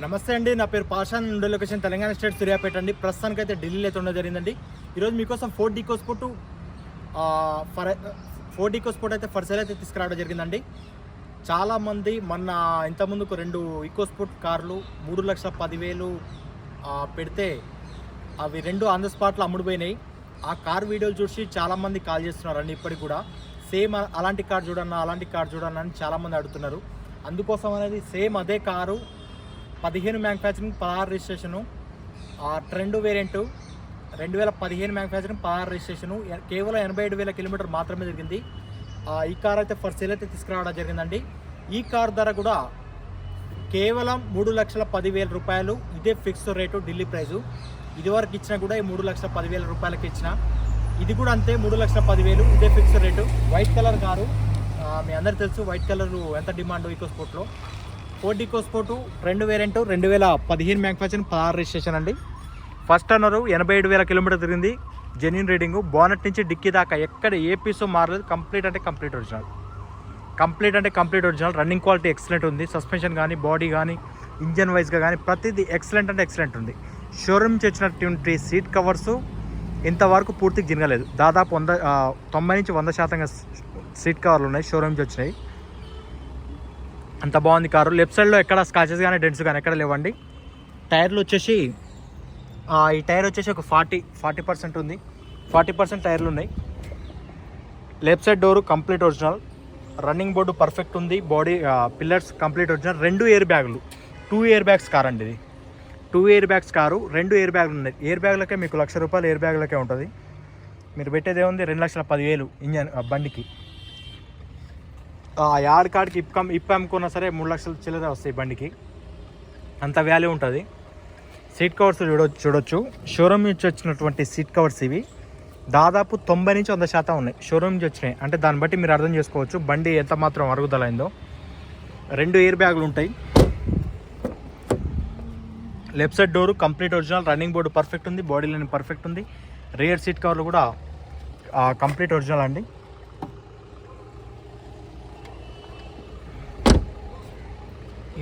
నమస్తే అండి నా పేరు పాషాన్ ఉండే లొకేషన్ తెలంగాణ స్టేట్ సూర్యాపేట అండి. ప్రస్తుతానికి అయితే ఢిల్లీలో అయితే ఉండడం జరిగిందండి. ఈరోజు మీకోసం Ford EcoSport for Ford EcoSport అయితే ఫర్ సేల్ అయితే తీసుకురావడం జరిగిందండి. చాలామంది మొన్న ఇంతకుముందుకు రెండు ఈకో స్పోర్ట్ కార్లు మూడు లక్షల పదివేలు పెడితే అవి రెండు ఆన్ ద స్పాట్లో అమ్ముడుపోయినాయి. ఆ కార్ వీడియోలు చూసి చాలామంది కాల్ చేస్తున్నారండి ఇప్పటికి కూడా. సేమ్ అలాంటి కార్ చూడన్నా అలాంటి కార్ చూడన్నా అని చాలామంది అడుగుతున్నారు. అందుకోసం అనేది సేమ్ అదే కారు పదిహేను మ్యానుఫ్యాక్చరింగ్ పదహారు రిజిస్ట్రేషను ఆ ట్రెండ్ వేరియంట్ రెండు వేల పదిహేను మ్యానుఫ్యాక్చరింగ్ పదహారు రిజిస్ట్రేషను కేవలం ఎనభై ఏడు వేల కిలోమీటర్ మాత్రమే జరిగింది. ఆ, ఈ కార్ అయితే ఫర్ సేల్ అయితే తీసుకురావడం జరిగిందండి. ఈ కార్ ధర కూడా కేవలం మూడు లక్షల పదివేల రూపాయలు. ఇదే ఫిక్స్ రేటు ఢిల్లీ ప్రైజు ఇదివరకు ఇచ్చినా కూడా ఈ మూడు లక్షల పదివేల రూపాయలకి ఇచ్చిన. ఇది కూడా అంతే మూడు లక్షల పదివేలు ఇదే fix rate white colour car మీ అందరికి తెలుసు వైట్ కలర్ ఎంత డిమాండ్ ఈకో స్పోర్ట్లో ఫోర్డ్ ఈకో స్పోర్టు రెండు వేరియంట్ రెండు వేల పదిహేను మ్యానుఫ్యాక్చరింగ్ పదహారు రిజిస్ట్రేషన్ అండి. ఫస్ట్ అన్నారు ఎనభై ఏడు వేల కిలోమీటర్ తిరిగింది. జెన్యున్ రీడింగ్ బోనట్ నుంచి డిక్కీ దాకా ఎక్కడ ఏ పీసో మారలేదు. కంప్లీట్ అంటే కంప్లీట్ ఒరిజినల్ కంప్లీట్ అంటే complete original running quality excellent ఉంది. సస్పెన్షన్ కానీ బాడీ కానీ ఇంజన్ వైజ్గా కానీ ప్రతిదీ ఎక్సలెంట్ అంటే ఎక్సలెంట్ ఉంది. షోరూమ్ నుంచి వచ్చినటువంటి సీట్ కవర్స్ ఇంతవరకు పూర్తిగా జినగలేదు. దాదాపు వంద తొంభై నుంచి వంద శాతంగా సీట్ కవర్లు ఉన్నాయి. షోరూమ్ నుంచి వచ్చినాయి. అంత బాగుంది కారు. లెఫ్ట్ సైడ్లో ఎక్కడ స్కాచెస్ కానీ డెంట్స్ కానీ ఎక్కడ లేవండి. టైర్లు వచ్చేసి ఈ టైర్ వచ్చేసి ఒక ఫార్టీ ఫార్టీ పర్సెంట్ ఉంది. ఫార్టీ పర్సెంట్ టైర్లు ఉన్నాయి. Left side door complete original running board perfect ఉంది. బాడీ పిల్లర్స్ కంప్లీట్ ఒరిజినల్ రెండు ఎయిర్ బ్యాగులు టూ ఎయిర్ బ్యాగ్స్ కార్ అండి ఇది. Two air bags car. రెండు ఎయిర్ బ్యాగులు ఉన్నాయి. ఎయిర్ బ్యాగులకే మీకు లక్ష రూపాయలు ఎయిర్ బ్యాగులకే ఉంటుంది. మీరు పెట్టేది ఏముంది? రెండు లక్షల పదివేలు ఇంజన్ ఆ, బండికి. ఆ యాడ్ కార్డ్కి ఇప్పకం ఇప్ప అమ్ముకున్నా సరే మూడు లక్షలు చిల్లర వస్తాయి బండికి. అంత వాల్యూ ఉంటుంది. సీట్ కవర్స్ చూడొచ్చు చూడొచ్చు. షోరూమ్ నుంచి వచ్చినటువంటి సీట్ కవర్స్ ఇవి. దాదాపు తొంభై నుంచి వంద శాతం ఉన్నాయి. షోరూమ్ నుంచి వచ్చినాయి. అంటే దాన్ని బట్టి మీరు అర్థం చేసుకోవచ్చు. బండి ఎంత మాత్రం అరుగుదలైందో. రెండు ఎయిర్ బ్యాగులు ఉంటాయి. Left side door complete original running board perfect ఉంది. బాడీ లైన్ పర్ఫెక్ట్ ఉంది. రియర్ సీట్ కవర్లు కూడా కంప్లీట్ ఒరిజినల్ అండి.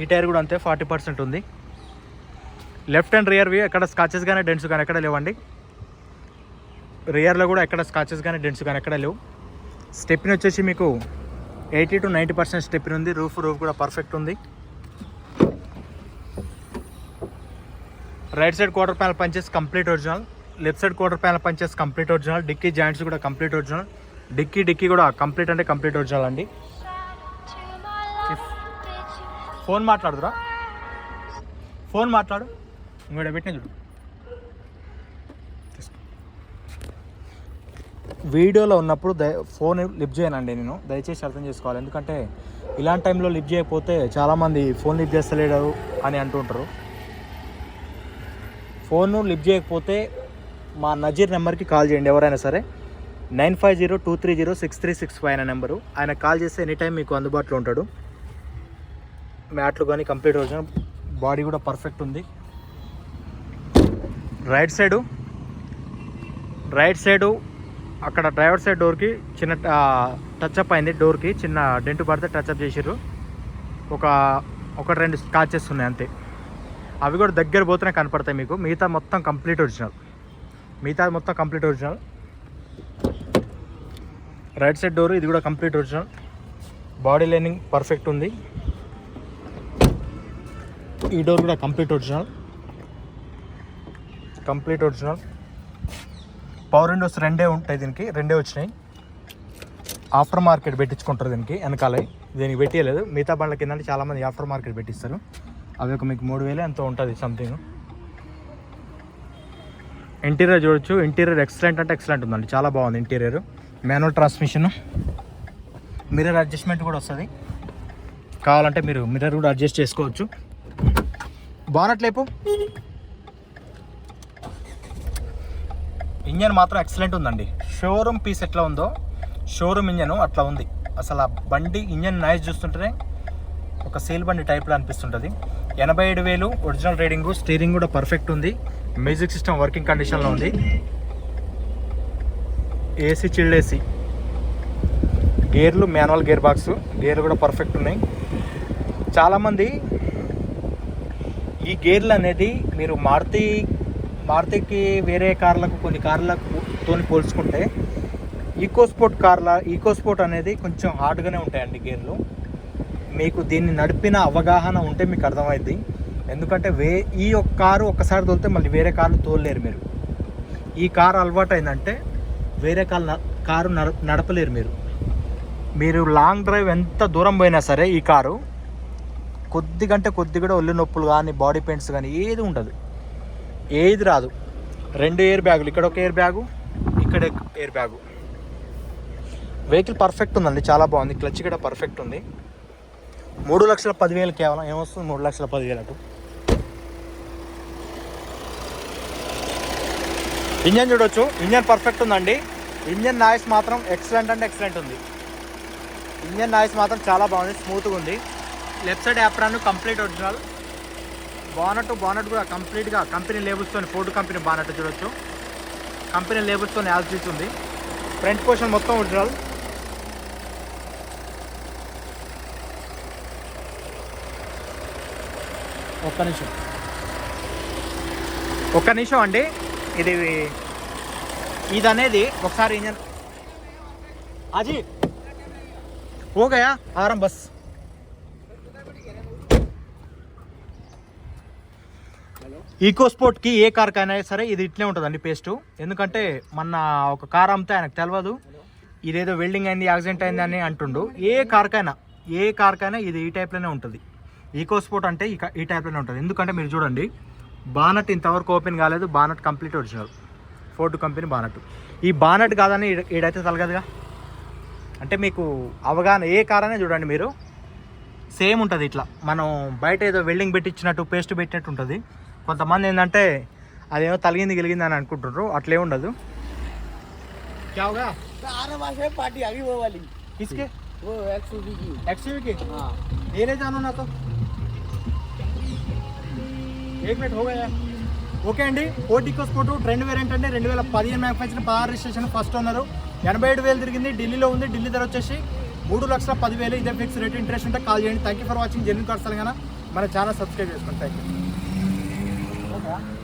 ఈ టైర్ కూడా అంతే ఫార్టీ పర్సెంట్ ఉంది. లెఫ్ట్ అండ్ రియర్ వ్యూ ఎక్కడ స్కాచెస్ కానీ డెంట్స్ కానీ ఎక్కడ లేవండి. రియర్లో కూడా ఎక్కడ స్కాచెస్ కానీ డెంట్స్ కానీ ఎక్కడ లేవు. స్టెప్ని వచ్చేసి మీకు eighty to ninety percent stepney ఉంది. రూఫ్ రూఫ్ కూడా పర్ఫెక్ట్ ఉంది. Right side quarter panel punches complete original. Left side quarter panel punches complete original. Dickey joints కూడా కంప్లీట్ ఒరిజినల్. డిక్కీ డిక్కీ కూడా కంప్లీట్ అంటే కంప్లీట్ ఒరిజినల్ అండి. Phone మాట్లాడుదురా. Phone మాట్లాడు. ఇంకోటి పెట్టిన చూడు. వీడియోలో ఉన్నప్పుడు దయ ఫోన్ లిఫ్ట్ చేయనండి నేను. దయచేసి అర్థం చేసుకోవాలి. ఎందుకంటే ఇలాంటి టైంలో లిఫ్ట్ చేయకపోతే చాలామంది ఫోన్ లిఫ్ట్ చేస్తలేడు అని అంటుంటారు ఫోన్ లిఫ్ట్ చేయకపోతే మా నజీర్ నెంబర్కి కాల్ చేయండి ఎవరైనా సరే. Nine five zero two three zero six three six five అనే నెంబరు. ఆయన కాల్ చేస్తే ఎనీ టైం మీకు అందుబాటులో ఉంటాడు. మ్యాట్లు కానీ కంప్లీట్ ఒరిజినల్. బాడీ కూడా పర్ఫెక్ట్ ఉంది. రైట్ సైడు రైట్ సైడు అక్కడ డ్రైవర్ సైడ్ డోర్కి చిన్న టచ్అప్ అయింది డోర్కి. చిన్న డెంటు పడితే టచ్అప్ చేసిర్రు. ఒక ఒక రెండు స్కాచెస్ ఉన్నాయి అంతే. అవి కూడా దగ్గర పోతేనే కనపడతాయి మీకు. మిగతా మొత్తం కంప్లీట్ ఒరిజినల్. మిగతా మొత్తం complete original. Right side door ఇది కూడా complete original. Body lining perfect ఉంది. ఈ డోర్ కూడా complete original. Complete original. Power windows రెండే ఉంటాయి దీనికి రెండే వచ్చినాయి. ఆఫ్టర్ మార్కెట్ పెట్టించుకుంటారు దీనికి వెనకాలే. దీనికి పెట్టేయలేదు. మిగతా బండ్ల కింద చాలామంది ఆఫ్టర్ మార్కెట్ పెట్టిస్తారు. అవి ఒక మీకు మూడు వేలు ఎంతో ఉంటుంది సంథింగ్ ఇంటీరియర్ చూడొచ్చు. ఇంటీరియర్ ఎక్సలెంట్ అంటే ఎక్సలెంట్ ఉందండి. చాలా బాగుంది interior manual transmission mirror adjustment కూడా వస్తుంది. కావాలంటే మీరు మిర్రర్ కూడా అడ్జస్ట్ చేసుకోవచ్చు. బానట్ ఇంజన్ మాత్రం ఎక్సలెంట్ ఉందండి. షోరూమ్ పీస్ ఎట్లా ఉందో షోరూమ్ ఇంజన్ అట్లా ఉంది. అసలు ఆ బండి ఇంజన్ నాయిస్ చూస్తుంటేనే ఒక సేల్ బండి టైప్లో అనిపిస్తుంటుంది. ఎనభై ఏడు వేలు ఒరిజినల్ రైడింగ్ స్టీరింగ్ కూడా పర్ఫెక్ట్ ఉంది. మ్యూజిక్ సిస్టమ్ వర్కింగ్ కండిషన్లో ఉంది. ఏసీ చిల్డ్ ఏసీ గేర్లు మాన్యువల్ గేర్ బాక్స్ గేర్లు కూడా పర్ఫెక్ట్ ఉన్నాయి. చాలామంది ఈ గేర్లు అనేది మీరు మారుతి మారుతికి వేరే కార్లకు కొన్ని కార్లకు తోని పోల్చుకుంటే ఈకో స్పోర్ట్ కార్ల ఈకో స్పోర్ట్ అనేది కొంచెం హార్డ్గానే ఉంటాయండి గేర్లు. మీకు దీన్ని నడిపిన అవగాహన ఉంటే మీకు అర్థమైంది ఎందుకంటే వే ఈ ఒక్క కారు ఒక్కసారి తోలితే మళ్ళీ వేరే కార్లు తోలలేరు మీరు. ఈ కారు అలవాటు అయిందంటే వేరే కారు న- కారు నడ నడపలేరు మీరు. మీరు లాంగ్ డ్రైవ్ ఎంత దూరం పోయినా సరే ఈ కారు కొద్దిగంటే కొద్ది కూడా ఒళ్ళు నొప్పులు కానీ బాడీ పెయిన్స్ కానీ ఏది ఉండదు. ఏది రాదు. రెండు ఎయిర్ బ్యాగులు. ఇక్కడ ఒక ఎయిర్ బ్యాగు ఇక్కడ ఎయిర్ బ్యాగు. వెహికల్ పర్ఫెక్ట్ ఉందండి. చాలా బాగుంది. క్లచ్ కూడా పర్ఫెక్ట్ ఉంది. మూడు లక్షల పదివేలు కేవలం. ఏమొస్తుంది? మూడు లక్షల పదివేలకు ఇంజన్ చూడొచ్చు. ఇంజన్ పర్ఫెక్ట్ ఉందండి. ఇంజన్ నాయిస్ మాత్రం ఎక్సలెంట్ అంటే ఎక్సలెంట్ ఉంది. ఇంజన్ నాయిస్ మాత్రం చాలా బాగుంది. స్మూత్గా ఉంది. Left side apron complete original. Bonnet bonnet కూడా కంప్లీట్గా కంపెనీ లేబుల్స్తో ఫోర్డ్ కంపెనీ బానట్ చూడొచ్చు. కంపెనీ లేబుల్స్తో యాజ్ చూస్తుంది ఫ్రంట్ పోర్షన్ మొత్తం ఒరిజినల్. ఒక్క నిమిషం. ఒక్క నిమిషం అండి. ఇది ఇది అనేది ఒకసారి ఇంజన్ అజీ! ఓ ఆరం బస్ ఈకోస్పోర్ట్కి ఏ కార్కైనా సరే ఇది ఇట్లే ఉంటుందండి పేస్టు. ఎందుకంటే మన ఒక కార్ అమ్మితే ఆయనకు తెలియదు ఇదేదో వెల్డింగ్ అయింది యాక్సిడెంట్ అయింది అని అంటుండు. ఏ కార్కైనా ఏ కార్కైనా ఇది ఈ టైప్లోనే ఉంటుంది. ఈకోస్పోర్ట్ అంటే ఈ ఈ టైప్లోనే ఉంటుంది. ఎందుకంటే మీరు చూడండి బానట్ ఇంతవరకు ఓపెన్ కాలేదు. Bonnet complete original. Ford company bonnet. ఈ బానట్ కాదని ఈడైతే తలగదుగా? అంటే మీకు అవగాహన ఏ కార్ అనే చూడండి మీరు. సేమ్ ఉంటుంది ఇట్లా. మనం బయట ఏదో వెల్డింగ్ పెట్టించినట్టు పేస్ట్ పెట్టినట్టు ఉంటుంది. కొంతమంది ఏంటంటే అదేమో తలిగింది గెలిగింది అని అనుకుంటుండ్రు అట్లే ఉండదు క్యావుగా आरा भाषा में पार्टी अभी वो वाली किसके वो एक्सयूवी की एक्सयूवी की हाँ ये नहीं जानो ना तो ఏక్ మినిట్ హో గయా ఓకే అండి ఓటీకో స్పోర్ట్ ట్రెండ్ వేరియంట్ అండి రెండు వేల పదిహేను మ్యానుఫ్యాక్చర్ పదహారు రిజిస్ట్రేషన్ ఫస్ట్ ఓనర్ ఎనభై ఏడు వేలు తిరిగింది ఢిల్లీలో ఉంది ఢిల్లీ ధర వచ్చేసి మూడు లక్షల పదివేలు ఇదే ఫిక్స్ రేట్ ఇంట్రెస్ట్ ఉంటే కాల్ చేయండి thank you for watching genuine cars Telangana మన ఛానల్ సబ్స్క్రైబ్ చేసుకోండి థ్యాంక్ యూ 거야?